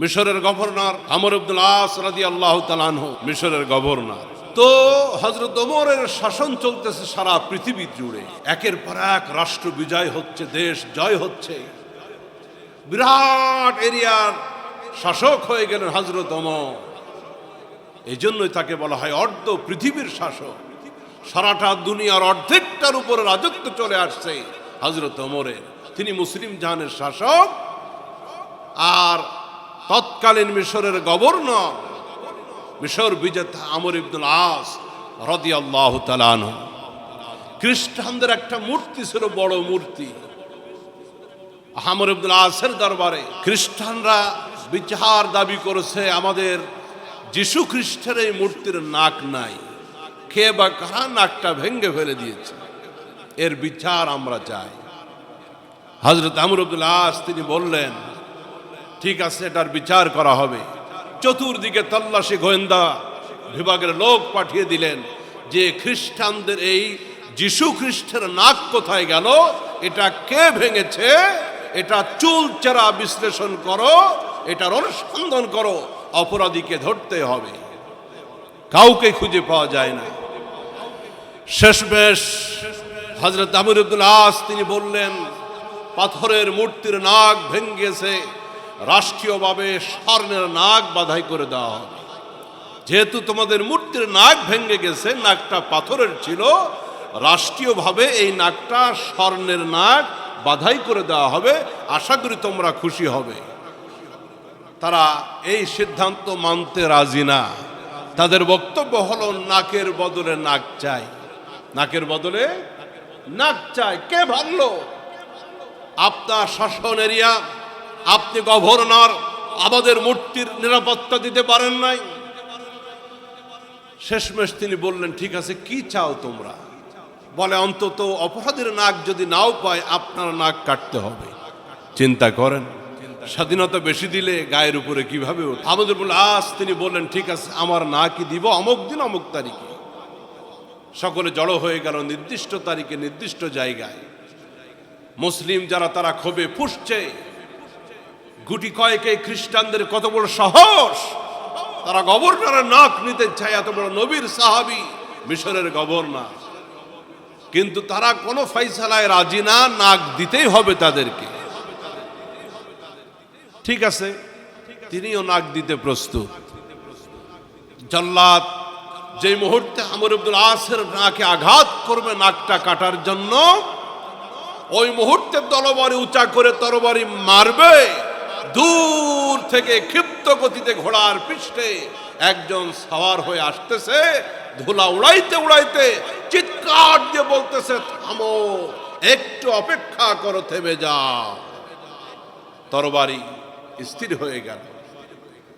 মিশরের গভর্নর আমর আব্দুল আস রাদি আল্লাহ তালানহ মিশরের গভর্নর। তো হজরত ওমরের শাসন চলতেছে সারা পৃথিবী জুড়ে। একের পর এক রাষ্ট্র বিজয় হচ্ছে, দেশ জয় হচ্ছে। বিরাট এরিয়ার শাসক হয়ে গেলেন হজরত ওমর। এই জন্যই তাকে বলা হয় অর্ধ পৃথিবীর শাসক। সারাটা দুনিয়ার অর্ধেকটার উপরে রাজত্ব চলে আসছে হজরত ওমরের। তিনি মুসলিম জাহানের শাসক। আর তৎকালীন মিশরের গভর্নর, মিশর বিজেতা আমর ইবনুল আস রদি আল্লাহ তালান খ্রিস্টানদের একটা মূর্তি ছিল, বড় মূর্তি। আমর ইবনুল আসের দরবারে খ্রিস্টানরা বিচার দাবি করেছে, আমাদের যিশু খ্রিস্টের এই মূর্তির নাক নাই। কে বা কারা নাকটা ভেঙ্গে ফেলে দিয়েছে? এর বিচার আমরা চাই। হজরত আমর আব্দুল আস তিনি বললেন ঠিক আছে, এটার বিচার করা হবে। চতুর্দিকে তল্লাশি গোয়েন্দা বিভাগের লোক পাঠিয়ে দিলেন যে খ্রিস্টানদের এই যিশু খ্রিস্টের নাক কোথায় গেল, এটা কে ভেঙেছে, এটা চুল চেরা বিশ্লেষণ করো, এটার অনুসন্ধান করো, অপরাধীকে ধরতে হবে। কাউকে খুঁজে পাওয়া যায় না। শেষমেশ হজরত আমির আস তিনি বললেন, পাথরের মূর্তির নাক ভেঙ্গেছে রাষ্ট্রীয়ভাবে স্বর্ণের নাক বাধাই করে দেওয়া হবে। যেহেতু তোমাদের মূর্তির নাক ভেঙে গেছে নাকটা পাথরের ছিল, রাষ্ট্রীয়ভাবে এই নাকটা স্বর্ণের নাক বাধাই করে দেওয়া হবে। আশা করি তোমরা খুশি হবে। তারা এই সিদ্ধান্ত মানতে রাজি না। তাদের বক্তব্য হলো, নাকের বদলে নাক চাই। নাকের বদলে নাক চাই। কে ভাবলো আপনার শাসন এরিয়া। আপনি গভর্নর, আমাদের মূর্তির নিরাপত্তা দিতে পারেন নাই। শেষমেশ তিনি বললেন, ঠিক আছে, কি চাও তোমরা? বলে, অন্তত অপরাধের নাক যদি নাও পায়, আপনার নাক কাটতে হবে। চিন্তা করেন, স্বাধীনতা বেশি দিলে গায়ের উপরে কীভাবে আমাদের বলে আস তিনি বললেন, ঠিক আছে, আমার নাকই দিব অমুক দিন অমুক তারিখে। সকলে জড়ো হয়ে গেল নির্দিষ্ট তারিখে, নির্দিষ্ট জায়গায়। মুসলিম যারা, তারা ক্ষোভে ফুসছে। গুটি কয়েকে খ্রিস্টানদের কত বড় সাহস? তারা গভর্নরের নাক নিতে চায়, এত বড় নবীর সাহাবি, মিশরের গভর্নর। কিন্তু তারা কোনো ফাইসালায় রাজি না, নাক দিতেই হবে তাদেরকে। ঠিক আছে, তিনিও নাক দিতে প্রস্তুত। জল্লাদ যে মুহূর্তে আমর আব্দুল আসের নাকে আঘাত করবে নাকটা কাটার জন্য, ওই মুহূর্তে তরবারি উঁচা করে তরবারি মারবে। দূর থেকে ক্ষিপ্ত গতিতে ঘোড়ার পৃষ্ঠে একজন সাওয়ার হয়ে আসতেছে, ধুলা উড়াইতে উড়াইতে চিৎকার দিয়ে বলতেছে, থামো, একটু অপেক্ষা করো, থেমে যাও তরবারি স্থির হয়ে গেল।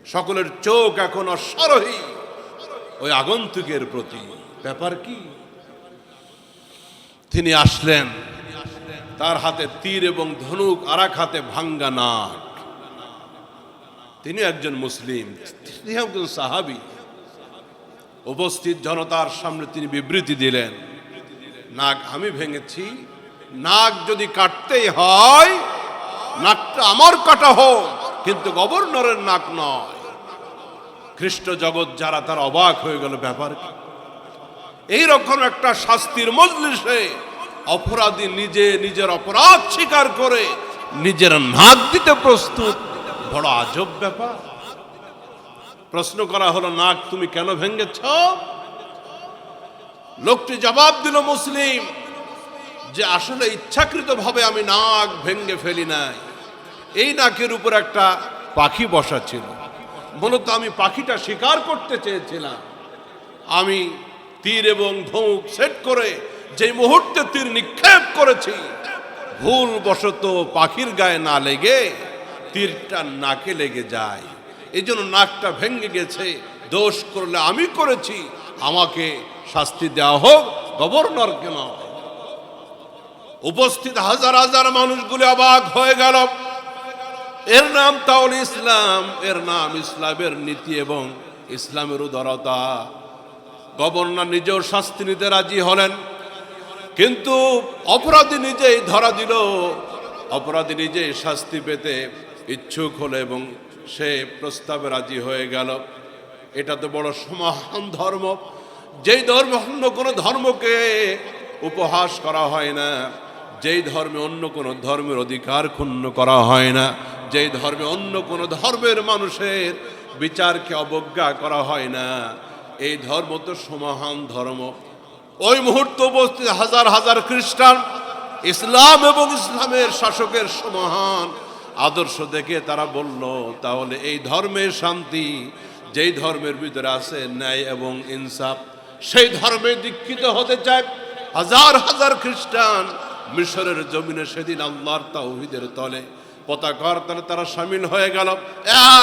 সকলের চোখ এখন অসরহী ওই আগন্তুকের প্রতি ব্যাপার কি? তিনি আসলেন। তার হাতে তীর এবং ধনুক আর হাতে ভাঙ্গা নাক। তিনি একজন মুসলিম, তিনি একজন সাহাবি। উপস্থিত জনতার সামনে তিনি বিবৃতি দিলেন, নাক আমি ভেঙেছি, নাক যদি কাটতেই হয়, নাকটা আমার কাটা হোক, কিন্তু গভর্নরের নাক নয়। খ্রিস্ট জগৎ যারা, তার অবাক হয়ে গেল ব্যাপার এইরকম একটা শাস্তির মজলিসে অপরাধী নিজে নিজের অপরাধ স্বীকার করে নিজের নাক দিতে প্রস্তুত। বড় আজব ব্যাপার। প্রশ্ন করা হলো, নাক তুমি কেন ভেঙেছ? লোকটি জবাব দিল, মুসলিম, যে আসলে ইচ্ছাকৃতভাবে আমি নাক ভেঙ্গে ফেলি নাই। এই নাকের উপর একটা পাখি বসা ছিল। মূলত আমি পাখিটা শিকার করতে চেয়েছিলাম। আমি তীর এবং ধনুক সেট করে যে মুহূর্তে তীর নিক্ষেপ করেছি ভুল বশত পাখির গায়ে না লেগে তীরটা নাকে লেগে যায়। এই জন্য নাকটা ভেঙে গেছে। দোষ করলে আমি করেছি। আমাকে শাস্তি দেওয়া হোক গভর্নরকে নয় উপস্থিত হাজার হাজার মানুষগুলি অবাক হয়ে গেল। এর নাম তাওল ইসলাম, এর নাম ইসলামের নীতি এবং ইসলামের উদারতা। গভর্নর নিজেও শাস্তি নিতে রাজি হলেন। কিন্তু অপরাধী নিজেই ধরা দিল। অপরাধী নিজেই শাস্তি পেতে ইচ্ছুক হলো এবং সে প্রস্তাবে রাজি হয়ে গেল। এটা তো বড় সমাহান ধর্ম। যেই ধর্ম অন্য কোনো ধর্মকে উপহাস করা হয় না, যেই ধর্মে অন্য কোনো ধর্মের অধিকার ক্ষুণ্ণ করা হয় না, যেই ধর্মে অন্য কোনো ধর্মের মানুষের বিচারকে অবজ্ঞা করা হয় না। এই ধর্ম তো সমাহান ধর্ম। ওই মুহূর্তে উপস্থিত হাজার হাজার খ্রিস্টান, ইসলাম এবং ইসলামের শাসকের সমাহান আদর্শ দেখে তারা বলল, তাহলে এই ধর্মের শান্তি যেই ধর্মের ভিতরে আছে ন্যায় এবং ইনসাফ, সেই ধর্মে দীক্ষিত হতে চায় হাজার হাজার খ্রিস্টান মিশরের জমিনে সেদিন আল্লাহর তাওহিদের তলে, পতাকার তলে তারা সামিল হয়ে গেল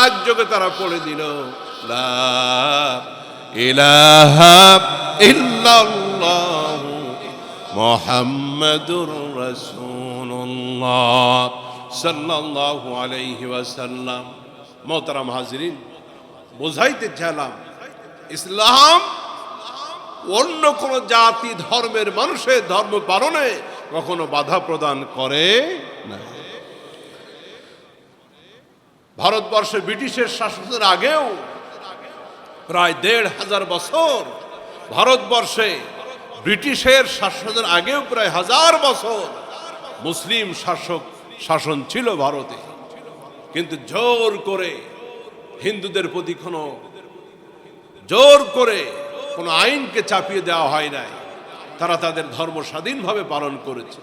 একযোগে তারা পড়ে দিল মোহাম্মদুর রসুল্লাহ সাল্লাল্লাহু আলাইহি ওয়াসাল্লাম। মোহতারাম হাজিরিন, বোঝাইতে চাইলাম, ইসলাম অন্য কোন জাতি ধর্মের মানুষের ধর্ম পালনে কখনো বাধা প্রদান করে না। ভারতবর্ষে ব্রিটিশের শাসনের আগেও প্রায় দেড় হাজার বছর ভারতবর্ষে ব্রিটিশের শাসনের আগেও প্রায় হাজার বছর মুসলিম শাসক শাসন ছিল ভারতে। কিন্তু জোর করে হিন্দুদের প্রতি কোনো জোর করে কোনো আইনকে চাপিয়ে দেওয়া হয় নাই। তারা তাদের ধর্ম স্বাধীনভাবে পালন করেছে।